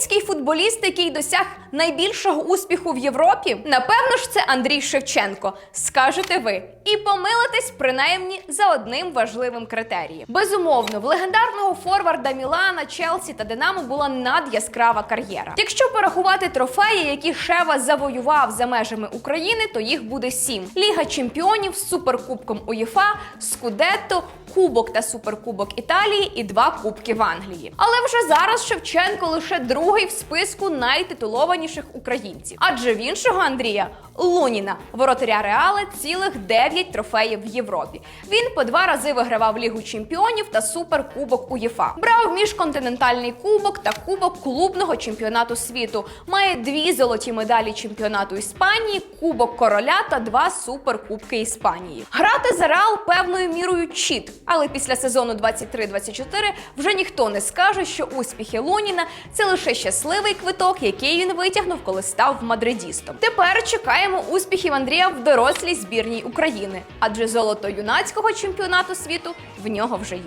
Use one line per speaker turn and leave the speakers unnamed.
Український футболіст, який досяг найбільшого успіху в Європі, напевно ж, це Андрій Шевченко. Скажете ви. І помилитесь принаймні за одним важливим критерієм. Безумовно, в легендарного форварда Мілана, Челсі та Динамо була надяскрава кар'єра. Якщо порахувати трофеї, які Шева завоював за межами України, то їх буде сім: Ліга Чемпіонів з суперкубком УЄФА, Скудетто, Кубок та Суперкубок Італії і два кубки в Англії. Але вже зараз Шевченко лише другий в списку найтитулованіших українців. Адже в іншого Андрія Луніна, воротаря Реала, цілих 9 трофеїв в Європі. Він по два рази вигравав Лігу Чемпіонів та Суперкубок УЄФА. Брав міжконтинентальний кубок та кубок клубного чемпіонату світу. Має дві золоті медалі чемпіонату Іспанії, Кубок Короля та два суперкубки Іспанії. Грати за Реал певною мірою чіт, але після сезону 23-24 вже ніхто не скаже, що успіхи Луніна це лише щасливий квиток, який він витягнув, коли став мадридістом. Тепер чекаємо успіхів Андрія в дорослій збірній України, адже золото юнацького чемпіонату світу в нього вже є.